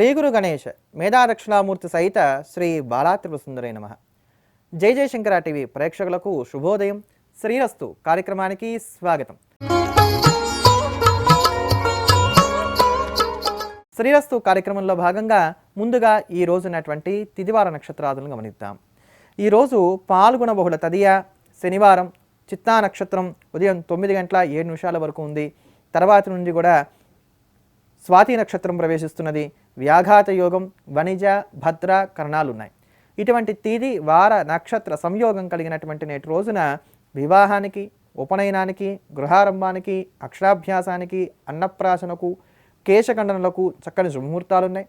శ్రీ గురు గణేష్ మేధాదక్షిణామూర్తి సహిత శ్రీ బాలాత్రిపుర సుందరై నమ. జై జయశంకర టీవీ ప్రేక్షకులకు శుభోదయం. శ్రీరస్తు కార్యక్రమానికి స్వాగతం. శ్రీరస్తు కార్యక్రమంలో భాగంగా ముందుగా ఈ రోజునటువంటి తిదివార నక్షత్రాదులను గమనిద్దాం. ఈరోజు పాల్గొన బహుళ తదియ శనివారం చిత్తా నక్షత్రం ఉదయం తొమ్మిది గంటల ఏడు నిమిషాల వరకు ఉంది. తర్వాత నుండి కూడా స్వాతి నక్షత్రం ప్రవేశిస్తున్నది. వ్యాఘాత యోగం వణిజ భద్ర కరణాలున్నాయి. ఇటువంటి తిది వార నక్షత్ర సంయోగం కలిగినటువంటి నేటి రోజున వివాహానికి ఉపనయనానికి గృహారంభానికి అక్షరాభ్యాసానికి అన్నప్రాసనకు కేశఖండనలకు చక్కని శుభముహూర్తాలు ఉన్నాయి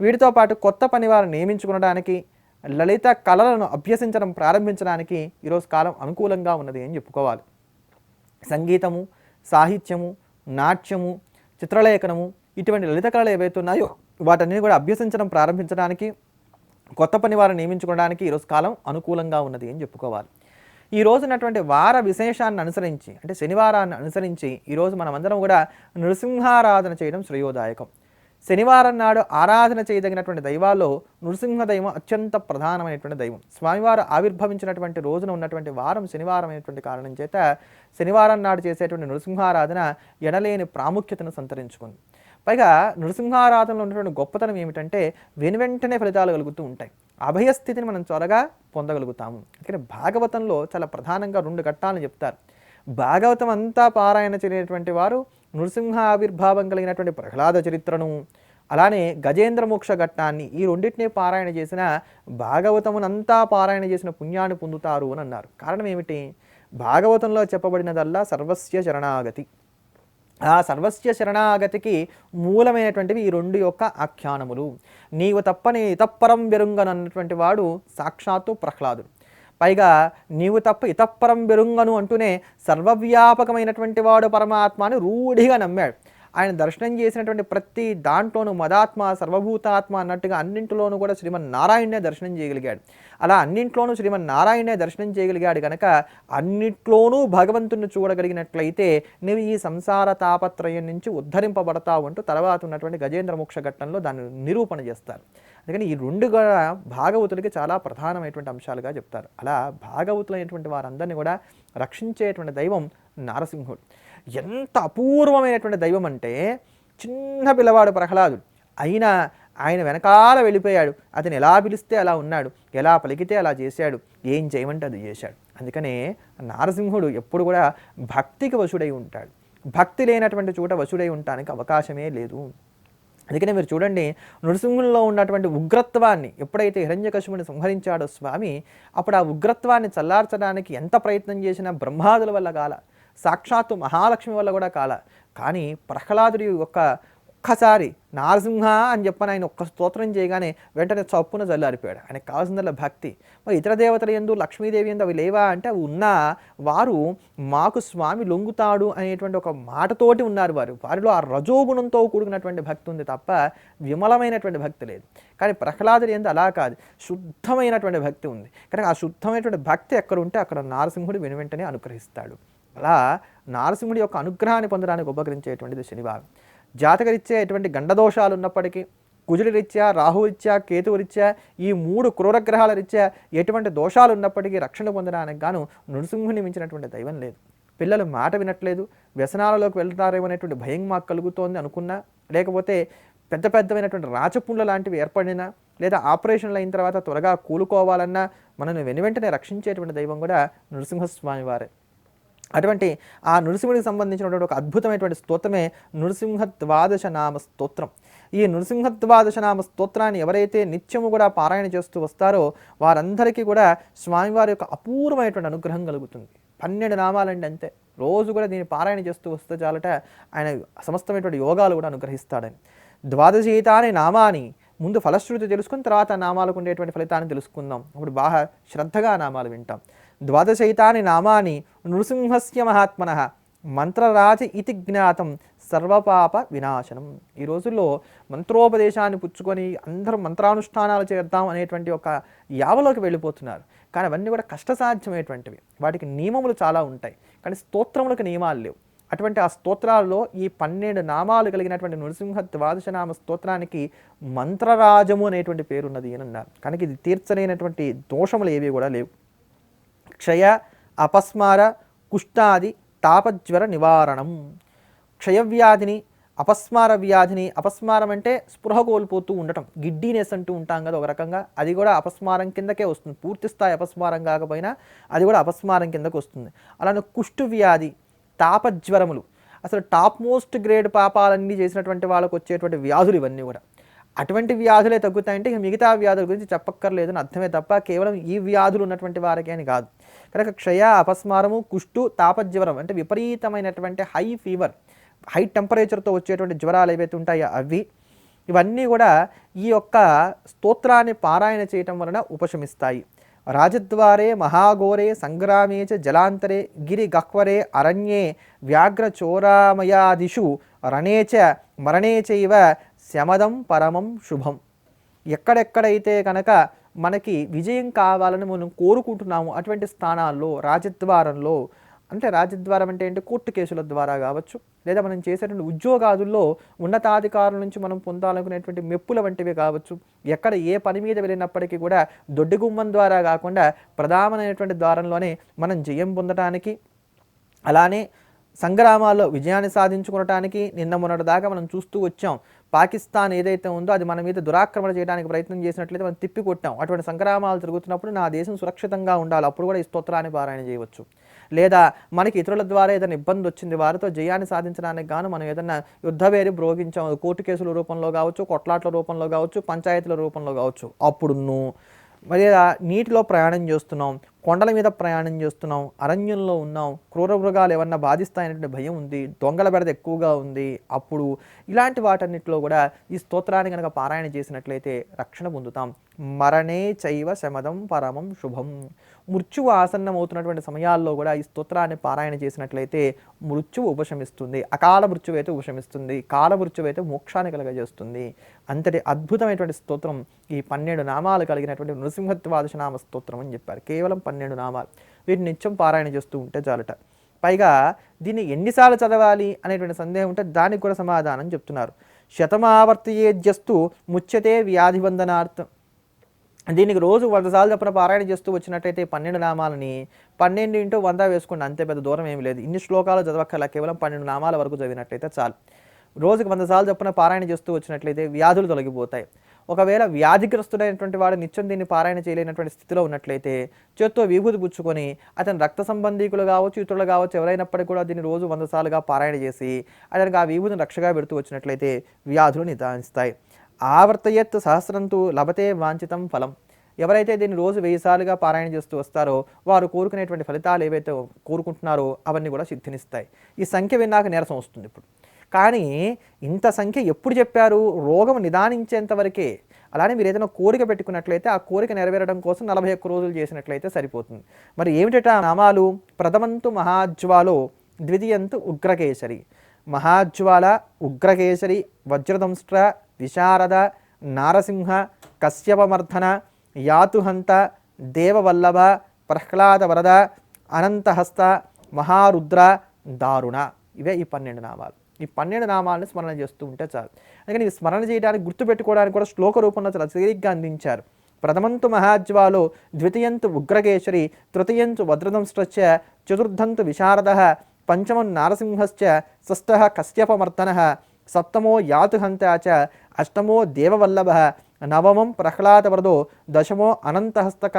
వీటితో పాటు కొత్త పని వారు నియమించుకునడానికి లలిత కళలను అభ్యసించడం ప్రారంభించడానికి ఈరోజు కాలం అనుకూలంగా ఉన్నది అని చెప్పుకోవాలి. సంగీతము సాహిత్యము నాట్యము చిత్రలేఖనము ఇటువంటి లలిత కళలు ఏవైతే ఉన్నాయో వాటన్ని కూడా అభ్యసించడం ప్రారంభించడానికి కొత్త పని వారు నియమించుకోవడానికి ఈరోజు కాలం అనుకూలంగా ఉన్నది అని చెప్పుకోవాలి. ఈ రోజునటువంటి వార విశేషాన్ని అనుసరించి అంటే శనివారాన్ని అనుసరించి ఈరోజు మనమందరం కూడా నృసింహారాధన చేయడం శ్రేయోదాయకం. శనివారం నాడు ఆరాధన చేయదగినటువంటి దైవాల్లో నృసింహ దైవం అత్యంత ప్రధానమైనటువంటి దైవం. స్వామివారు ఆవిర్భవించినటువంటి రోజున ఉన్నటువంటి వారం శనివారం అయినటువంటి కారణం చేత శనివారం నాడు చేసేటువంటి నృసింహారాధన ఎడలేని ప్రాముఖ్యతను సంతరించుకుంది. పైగా నృసింహారాధనలో ఉన్నటువంటి గొప్పతనం ఏమిటంటే వెను వెంటనే ఫలితాలు కలుగుతూ ఉంటాయి. అభయస్థితిని మనం త్వరగా పొందగలుగుతాము. అందుకని భాగవతంలో చాలా ప్రధానంగా రెండు ఘట్టాలను చెప్తారు. భాగవతం అంతా పారాయణ చేయనటువంటి వారు నృసింహ ఆవిర్భావం కలిగినటువంటి ప్రహ్లాద చరిత్రను అలానే గజేంద్ర మోక్ష ఘట్టాన్ని ఈ రెండింటినీ పారాయణ చేసిన భాగవతమునంతా పారాయణ చేసిన పుణ్యాన్ని పొందుతారు అని అన్నారు. కారణం ఏమిటి? భాగవతంలో చెప్పబడినదల్లా సర్వస్య శరణాగతి. ఆ సర్వస్య శరణాగతికి మూలమైనటువంటివి ఈ రెండు యొక్క ఆఖ్యానములు. నీవు తప్పని ఇతప్పరం బెరుంగనన్నటువంటి వాడు సాక్షాత్తు ప్రహ్లాదుడు. పైగా నీవు తప్ప ఇతప్పరం బెరుంగను అంటూనే సర్వవ్యాపకమైనటువంటి వాడు పరమాత్మ అని రూఢిగా నమ్మాడు. ఆయన దర్శనం చేసినటువంటి ప్రతి దాంట్లోనూ మదాత్మ సర్వభూతాత్మ అన్నట్టుగా అన్నింటిలోనూ కూడా శ్రీమన్ నారాయణనే దర్శనం చేయగలిగాడు. అలా అన్నింట్లోనూ శ్రీమన్ నారాయణనే దర్శనం చేయగలిగాడు కనుక అన్నిట్లోనూ భగవంతుని చూడగలిగినట్లయితే నువ్వు ఈ సంసార తాపత్రయం నుంచి ఉద్ధరింపబడతావు అంటూ తర్వాత ఉన్నటువంటి గజేంద్ర మోక్ష ఘట్టంలో దాన్ని నిరూపణ చేస్తారు. అందుకని ఈ రెండు కూడా భాగవతులకి చాలా ప్రధానమైనటువంటి అంశాలుగా చెప్తారు. అలా భాగవతులైనటువంటి వారందరినీ కూడా రక్షించేటువంటి దైవం నారసింహుడు. ఎంత అపూర్వమైనటువంటి దైవం అంటే చిన్న పిల్లవాడు ప్రహ్లాదుడు అయినా ఆయన వెనకాల వెళ్ళిపోయాడు. అతను ఎలా పిలిస్తే అలా ఉన్నాడు. ఎలా పలికితే అలా చేశాడు. ఏం చేయమంటే అది చేశాడు. అందుకనే నారసింహుడు ఎప్పుడు కూడా భక్తికి వశుడై ఉంటాడు. భక్తి లేనటువంటి చోట వశుడై ఉండటానికి అవకాశమే లేదు. అందుకనే మీరు చూడండి నృసింహుల్లో ఉన్నటువంటి ఉగ్రత్వాన్ని ఎప్పుడైతే హిరణ్యకశుముని సంహరించాడో స్వామి అప్పుడు ఆ ఉగ్రత్వాన్ని చల్లార్చడానికి ఎంత ప్రయత్నం చేసినా బ్రహ్మాదుల వల్ల కాల. సాక్షాత్తు మహాలక్ష్మి వల్ల కూడా కాల. కానీ ప్రహ్లాదుడి యొక్క ఒక్కసారి నారసింహ అని చెప్పని ఆయన ఒక్క స్తోత్రం చేయగానే వెంటనే చప్పున జల్లారిపోయాడు. ఆయనకు కావాల్సిందల్లా భక్తి. మరి ఇతర దేవతల ఎందు లక్ష్మీదేవి ఎందు అవి లేవా అంటే అవి ఉన్నా వారు మాకు స్వామి లొంగుతాడు అనేటువంటి ఒక మాటతోటి ఉన్నారు వారు. వారిలో ఆ రజోగుణంతో కూడుకున్నటువంటి భక్తి ఉంది తప్ప విమలమైనటువంటి భక్తి లేదు. కానీ ప్రహ్లాదుడి ఎందు అలా కాదు. శుద్ధమైనటువంటి భక్తి ఉంది. కనుక ఆ శుద్ధమైనటువంటి భక్తి ఎక్కడ ఉంటే అక్కడ నారసింహుడు వెను వెంటనే అనుగ్రహిస్తాడు. అలా నారసింహుడి యొక్క అనుగ్రహాన్ని పొందడానికి ఉపకరించేటువంటిది శనివారం జాతకరీత్యా ఎటువంటి గండదోషాలు ఉన్నప్పటికీ కుజుడి రీత్యా రాహురీత్యా కేతువురీత్యా ఈ మూడు క్రూరగ్రహాల రీత్యా ఎటువంటి దోషాలు ఉన్నప్పటికీ రక్షణ పొందడానికి గాను నృసింహుని మించినటువంటి దైవం లేదు. పిల్లలు మాట వినట్లేదు వ్యసనాలలోకి వెళ్తారేమో అనేటువంటి భయం మాకు కలుగుతోంది అనుకున్నా లేకపోతే పెద్ద పెద్దమైనటువంటి రాచపుండ్ల లాంటివి ఏర్పడినా లేదా ఆపరేషన్లు అయిన తర్వాత త్వరగా కూలుకోవాలన్నా మనల్ని వెనువెంటనే రక్షించేటువంటి దైవం కూడా నృసింహస్వామి వారే. అటువంటి ఆ నృసింహుడికి సంబంధించినటువంటి ఒక అద్భుతమైనటువంటి స్తోత్రమే నృసింహ ద్వాదశ నామ స్తోత్రం. ఈ నృసింహ ద్వాదశ నామ స్తోత్రాన్ని ఎవరైతే నిత్యము కూడా పారాయణ చేస్తూ వస్తారో వారందరికీ కూడా స్వామివారి యొక్క అపూర్వమైనటువంటి అనుగ్రహం కలుగుతుంది. పన్నెండు నామాలండి అంతే. రోజు కూడా దీన్ని పారాయణ చేస్తూ వస్తే చాలట ఆయన సమస్తమైనటువంటి యోగాలు కూడా అనుగ్రహిస్తాడని. ద్వాదశీతాని నామాని ముందు ఫలశ్రుతి తెలుసుకుని తర్వాత నామాలకు ఉండేటువంటి ఫలితాన్ని తెలుసుకుందాం. అప్పుడు బాగా శ్రద్ధగా నామాలు వింటాం. ద్వాదశైతాని నామాని నృసింహస్య మహాత్మన. మంత్రరాజ ఇతి జ్ఞాతం సర్వపాప వినాశనం. ఈ రోజుల్లో మంత్రోపదేశాన్ని పుచ్చుకొని అందరూ మంత్రానుష్ఠానాలు చేద్దాం అనేటువంటి ఒక యావలోకి వెళ్ళిపోతున్నారు. కానీ అవన్నీ కూడా కష్టసాధ్యమైనటువంటివి. వాటికి నియమములు చాలా ఉంటాయి. కానీ స్తోత్రములకు నియమాలు లేవు. అటువంటి ఆ స్తోత్రాల్లో ఈ పన్నెండు నామాలు కలిగినటువంటి నృసింహ ద్వాదశనామ స్తోత్రానికి మంత్రరాజము అనేటువంటి పేరున్నది అని అన్నారు. కనుక ఇది తీర్చలేనటువంటి దోషములు ఏవి కూడా లేవు. క్షయ అపస్మార కుష్ఠాది తాపజ్వర నివారణం. క్షయవ్యాధిని అపస్మార వ్యాధిని అపస్మారం అంటే స్పృహ కోల్పోతూ ఉండటం. గిడ్డీనెస్ అంటూ ఉంటాం కదా ఒక రకంగా. అది కూడా అపస్మారం కిందకే వస్తుంది. పూర్తి స్థాయి అపస్మారం కాకపోయినా అది కూడా అపస్మారం కిందకు వస్తుంది. అలానే కుష్టు వ్యాధి తాపజ్వరములు. అసలు టాప్ మోస్ట్ గ్రేడ్ పాపాలన్నీ చేసినటువంటి వాళ్ళకు వచ్చేటువంటి వ్యాధులు ఇవన్నీ కూడా. అటువంటి వ్యాధులే తగ్గుతాయంటే ఇక మిగతా వ్యాధుల గురించి చెప్పక్కర్లేదు అని అర్థమే తప్ప కేవలం ఈ వ్యాధులు ఉన్నటువంటి వారికే అని కాదు. కనుక క్షయ అపస్మారము కుష్టు తాపజ్వరం అంటే విపరీతమైనటువంటి హై ఫీవర్ హై టెంపరేచర్తో వచ్చేటువంటి జ్వరాలు ఏవైతే ఉంటాయో అవి ఇవన్నీ కూడా ఈ యొక్క స్తోత్రాన్ని పారాయణ చేయటం వలన ఉపశమిస్తాయి. రాజద్వారే మహాఘోరే సంగ్రామే చ జలాంతరే గిరి గహ్వరే అరణ్యే వ్యాఘ్ర చోరామయాదిషు రణే చ మరణే చైవ శమదం పరమం శుభం. ఎక్కడెక్కడైతే కనుక మనకి విజయం కావాలని మనం కోరుకుంటున్నాము అటువంటి స్థానాల్లో రాజద్వారంలో అంటే రాజద్వారం అంటే ఏంటి? కోర్టు కేసుల ద్వారా కావచ్చు లేదా మనం చేసేటువంటి ఉద్యోగాదుల్లో ఉన్నతాధికారుల నుంచి మనం పొందాలనుకునేటువంటి మెప్పుల వంటివి కావచ్చు ఎక్కడ ఏ పని మీద వెళ్ళినప్పటికీ కూడా దొడ్డి గుమ్మం ద్వారా కాకుండా ప్రధానమైనటువంటి ద్వారంలోనే మనం జయం పొందడానికి అలానే సంగ్రామాల్లో విజయాన్ని సాధించుకోవటానికి నిన్న మొన్నటి దాకా మనం చూస్తూ వచ్చాం. పాకిస్తాన్ ఏదైతే ఉందో అది మన మీద దురాక్రమణ చేయడానికి ప్రయత్నం చేసినట్లయితే మనం తిప్పి కొట్టాం అటువంటి సంగ్రామాలు జరుగుతున్నప్పుడు నా దేశం సురక్షితంగా ఉండాలి. అప్పుడు కూడా ఈ స్తోత్రాన్ని పారాయణ చేయవచ్చు. లేదా మనకి ఇతరుల ద్వారా ఏదైనా ఇబ్బంది వచ్చింది వారితో జయాన్ని సాధించడానికి గాను మనం ఏదైనా యుద్ధవేరి బ్రోగించాం. కోర్టు కేసుల రూపంలో కావచ్చు కొట్లాట్ల రూపంలో కావచ్చు పంచాయతీల రూపంలో కావచ్చు. అప్పుడు మరి నీటిలో ప్రయాణం చేస్తున్నాం కొండల మీద ప్రయాణం చేస్తున్నాం అరణ్యంలో ఉన్నాం క్రూర మృగాలు ఏమన్నా బాధిస్తాయనే భయం ఉంది దొంగల బెడద ఎక్కువగా ఉంది. అప్పుడు ఇలాంటి వాటన్నిటిలో కూడా ఈ స్తోత్రాన్ని కనుక పారాయణ చేసినట్లయితే రక్షణ పొందుతాం. మరణే చైవ శమదం పరమం శుభం. మృత్యువు ఆసన్నమవుతున్నటువంటి సమయాల్లో కూడా ఈ స్తోత్రాన్ని పారాయణ చేసినట్లయితే మృత్యువు ఉపశమిస్తుంది. అకాల మృత్యువు అయితే ఉపశమిస్తుంది. కాల మృత్యువు అయితే మోక్షాన్ని కలగజేస్తుంది. అంతటి అద్భుతమైనటువంటి స్తోత్రం ఈ పన్నెండు నామాలు కలిగినటువంటి నృసింహత్వాదశ నామ స్తోత్రం అని చెప్పారు. కేవలం పన్నెండు నామాలు. వీటిని నిత్యం పారాయణ చేస్తూ ఉంటే చాలట. పైగా దీన్ని ఎన్నిసార్లు చదవాలి అనేటువంటి సందేహం ఉంటే దానికి కూడా సమాధానం చెప్తున్నారు. శతమావర్తయేజ్యస్తు ముచ్యతే వ్యాధిబంధనార్థం దీనికి రోజు వంద సార్లు చెప్పిన పారాయణ చేస్తూ వచ్చినట్టయితే పన్నెండు నామాలని పన్నెండు ఇంటూ వంద వేసుకోండి. అంతే పెద్ద దూరం ఏమి లేదు. ఇన్ని శ్లోకాలు చదవక్కల కేవలం పన్నెండు నామాల వరకు చదివినట్టయితే చాలు. రోజుకి వంద సార్లు చెప్పిన పారాయణ చేస్తూ వచ్చినట్లయితే వ్యాధులు తొలగిపోతాయి. ఒకవేళ వ్యాధిగ్రస్తుడైనటువంటి వాడు నిత్యం దీన్ని పారాయణ చేయలేనటువంటి స్థితిలో ఉన్నట్లయితే చేత్తో విభూతి పుచ్చుకొని అతని రక్త సంబంధీకులు కావచ్చు ఇతరులు కావచ్చు ఎవరైనప్పటికీ కూడా దీన్ని రోజు వంద సార్లుగా పారాయణ చేసి అతనికి ఆ విభూతిని రక్షగా పెడుతూ వచ్చినట్లయితే వ్యాధులు నిదానిస్తాయి. ఆవర్తయత్ సహస్రంతు లభతే వాంఛితం ఫలం. ఎవరైతే దీన్ని రోజు వెయ్యి సార్లుగా పారాయణ చేస్తూ వస్తారో వారు కోరుకునేటువంటి ఫలితాలు ఏవైతే కోరుకుంటున్నారో అవన్నీ కూడా సిద్ధినిస్తాయి. ఈ సంఖ్య విన్నాక నీరసం వస్తుంది ఇప్పుడు. కానీ ఇంత సంఖ్య ఎప్పుడు చెప్పారు? రోగం నిదానించేంతవరకే అలానే మీరు ఏదైనా కోరిక పెట్టుకున్నట్లయితే ఆ కోరిక నెరవేరడం కోసం నలభై ఒక్క రోజులు చేసినట్లయితే సరిపోతుంది. మరి ఏమిటట ఆ నామాలు? ప్రథమంతు మహాజ్వాలో ద్వితీయంతు ఉగ్రకేసరి. మహాజ్వాల ఉగ్రకేసరి వజ్రదంష్ట్ర విశారద నారసింహ కశ్యపమర్ధన యాతుహంత దేవవల్లభ ప్రహ్లాద వరద అనంతహస్త మహారుద్ర దారుణ. ఇవే ఈ పన్నెండు నామాలు. ఈ పన్నెండు నామాలను స్మరణ చేస్తూ ఉంటే చాలు. అందుకని ఈ స్మరణ చేయడానికి గుర్తుపెట్టుకోవడానికి కూడా శ్లోక రూపంలో చాలా తేలిగ్గా అందించారు. ప్రథమంతు మహాజ్వాలో ద్వితీయంతు ఉగ్రకేశరి తృతీయంతు వజ్రదంశ్చ చతుర్థంతు విశారద పంచమం నారసింహశ్చ షష్ఠ కశ్యపమర్దన సప్తమో యాతుహంత చ అష్టమో దేవవల్లభ నవమం ప్రహ్లాదవరదో దశమో అనంతహస్తక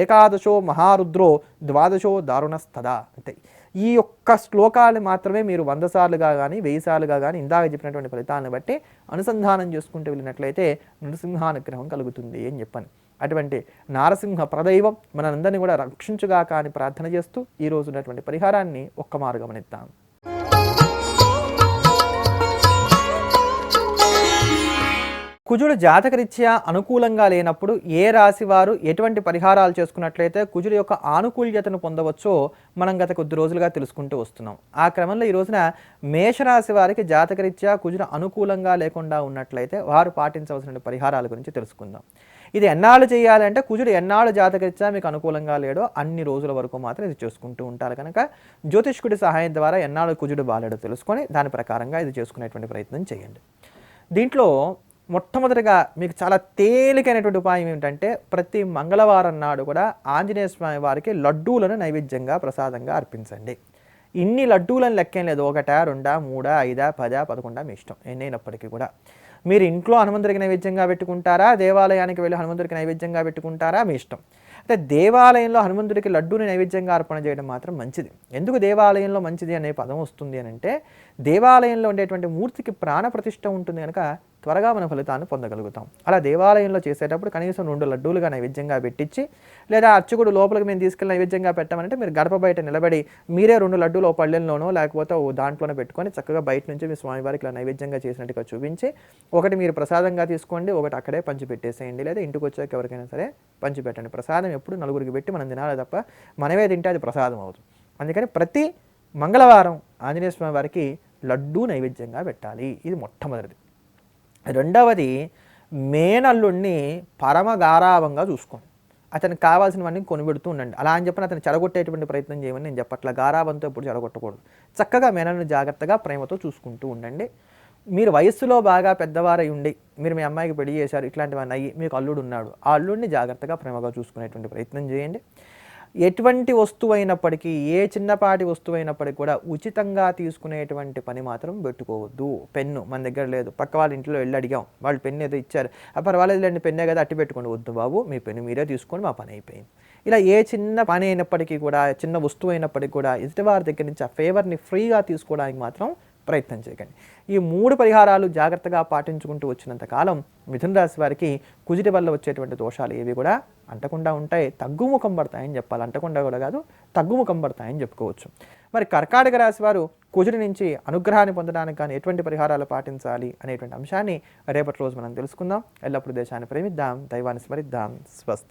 ఏకాదశో మహారుద్రో ద్వాదశో దారుణస్థదా అంతే. ఈ యొక్క శ్లోకాలు మాత్రమే మీరు వంద సార్లుగా కానీ వెయ్యి సార్లుగా కానీ ఇందాక చెప్పినటువంటి ఫలితాలను బట్టి అనుసంధానం చేసుకుంటూ వెళ్ళినట్లయితే నృసింహానుగ్రహం కలుగుతుంది అని చెప్పాను. అటువంటి నారసింహ ప్రదైవం మనందరినీ కూడా రక్షించుగా కానీ ప్రార్థన చేస్తూ ఈ ఉన్నటువంటి పరిహారాన్ని ఒక్క మార్గమనిద్దాం కుజుడు జాతకరీత్యా అనుకూలంగా లేనప్పుడు ఏ రాశి వారు ఎటువంటి పరిహారాలు చేసుకున్నట్లయితే కుజుడు యొక్క ఆనుకూల్యతను పొందవచ్చో మనం గత కొద్ది రోజులుగా తెలుసుకుంటూ వస్తున్నాం. ఆ క్రమంలో ఈ రోజున మేషరాశి వారికి జాతకరీత్యా కుజుడు అనుకూలంగా లేకుండా ఉన్నట్లయితే వారు పాటించవలసిన పరిహారాల గురించి తెలుసుకుందాం. ఇది ఎన్నాళ్ళు చేయాలంటే కుజుడు ఎన్నాళ్ళు జాతకరీత్యా మీకు అనుకూలంగా లేడో అన్ని రోజుల వరకు మాత్రం ఇది చేసుకుంటూ ఉంటారు. కనుక జ్యోతిష్కుడి సహాయం ద్వారా ఎన్నాళ్ళు కుజుడు బాలేడో తెలుసుకొని దాని ప్రకారంగా ఇది చేసుకునేటువంటి ప్రయత్నం చేయండి. దీంట్లో మొట్టమొదటిగా మీకు చాలా తేలికైనటువంటి ఉపాయం ఏమిటంటే ప్రతి మంగళవారం నాడు కూడా ఆంజనేయ స్వామి వారికి లడ్డూలను నైవేద్యంగా ప్రసాదంగా అర్పించండి. ఇన్ని లడ్డూలను లెక్కేం లేదు. ఒకట రెండా మూడా ఐదా పదా పదకొండా మీ ఇష్టం. ఎన్నైనప్పటికీ కూడా. మీరు ఇంట్లో హనుమంతుడికి నైవేద్యంగా పెట్టుకుంటారా? దేవాలయానికి వెళ్ళి హనుమంతుడికి నైవేద్యంగా పెట్టుకుంటారా? మీ ఇష్టం. అంటే దేవాలయంలో హనుమంతుడికి లడ్డూని నైవేద్యంగా అర్పణ చేయడం మాత్రం మంచిది. ఎందుకు దేవాలయంలో మంచిది అనే పదం వస్తుంది అని అంటే దేవాలయంలో ఉండేటువంటి మూర్తికి ప్రాణ ప్రతిష్ట ఉంటుంది కనుక త్వరగా మన ఫలితాన్ని పొందగలుగుతాం. అలా దేవాలయంలో చేసేటప్పుడు కనీసం రెండు లడ్డూలుగా నైవేద్యంగా పెట్టించి లేదా అర్చకుడు లోపలికి మేము తీసుకెళ్ళి నైవేద్యంగా పెట్టామంటే మీరు గడప బయట నిలబడి మీరే రెండు లడ్డూలు ఓ పళ్ళెల్లోనో లేకపోతే ఓ దాంట్లోనే పెట్టుకొని చక్కగా బయట నుంచి మీ స్వామివారికి ఇలా నైవేద్యంగా చేసినట్టుగా చూపించి ఒకటి మీరు ప్రసాదంగా తీసుకోండి ఒకటి అక్కడే పంచిపెట్టేసేయండి లేదా ఇంటికి వచ్చాక ఎవరికైనా సరే పంచి పెట్టండి ప్రసాదం ఎప్పుడు నలుగురికి పెట్టి మనం తినాలి తప్ప మనమే తింటే అది ప్రసాదం అవుతుంది. అందుకని ప్రతి మంగళవారం ఆంజనేయ స్వామి వారికి లడ్డూ నైవేద్యంగా పెట్టాలి. ఇది మొట్టమొదటిది. రెండవది మేనల్లుణ్ణి పరమ గారాభంగా చూసుకోండి. అతనికి కావాల్సినవన్నీ కొనిపెడుతూ ఉండండి. అలా అని చెప్పిన అతను చెడగొట్టేటువంటి ప్రయత్నం చేయమని నేను చెప్పట్ల. గారాబంతో ఎప్పుడు చెడగొట్టకూడదు. చక్కగా మేనల్ని జాగ్రత్తగా ప్రేమతో చూసుకుంటూ ఉండండి. మీరు వయస్సులో బాగా పెద్దవారై ఉండి మీరు మీ అమ్మాయికి పెళ్ళి చేశారు ఇట్లాంటివన్నీ అయ్యి మీకు అల్లుడు ఉన్నాడు ఆ అల్లుడిని జాగ్రత్తగా ప్రేమగా చూసుకునేటువంటి ప్రయత్నం చేయండి. ఎటువంటి వస్తువు అయినప్పటికీ ఏ చిన్నపాటి వస్తువు అయినప్పటికీ కూడా ఉచితంగా తీసుకునేటువంటి పని మాత్రం పెట్టుకోవద్దు. పెన్ను మన దగ్గర లేదు. పక్క వాళ్ళ ఇంట్లో వెళ్ళి అడిగాం. వాళ్ళు పెన్ను ఏదో ఇచ్చారు. ఆ పర్వాలేదులేండి పెన్నే కదా అట్టి పెట్టుకోండి. వద్దు బాబు మీ పెన్ను మీరే తీసుకొని మా పని అయిపోయింది. ఇలా ఏ చిన్న పని అయినప్పటికీ కూడా చిన్న వస్తువు అయినప్పటికీ కూడా ఎదుటివారి దగ్గర నుంచి ఆ ఫేవర్ని ఫ్రీగా తీసుకోవడానికి మాత్రం ప్రయత్నం చేయకండి. ఈ మూడు పరిహారాలు జాగ్రత్తగా పాటించుకుంటూ వచ్చినంత కాలం మిథున రాశి వారికి కుజిటి వల్ల వచ్చేటువంటి దోషాలు ఏవి కూడా అంటకుండా ఉంటాయి. తగ్గుముఖం పడతాయని చెప్పాలి. అంటకుండా కూడా కాదు తగ్గుముఖం పడతాయని చెప్పుకోవచ్చు. మరి కర్కాటక రాశి వారు కుజుడి నుంచి అనుగ్రహాన్ని పొందడానికి కానీ ఎటువంటి పరిహారాలు పాటించాలి అనేటువంటి అంశాన్ని రేపటి రోజు మనం తెలుసుకుందాం. ఎల్లప్పుడూ దేశాన్ని ప్రేమిద్దాం. దైవాన్ని స్మరిద్దాం. స్వస్తి.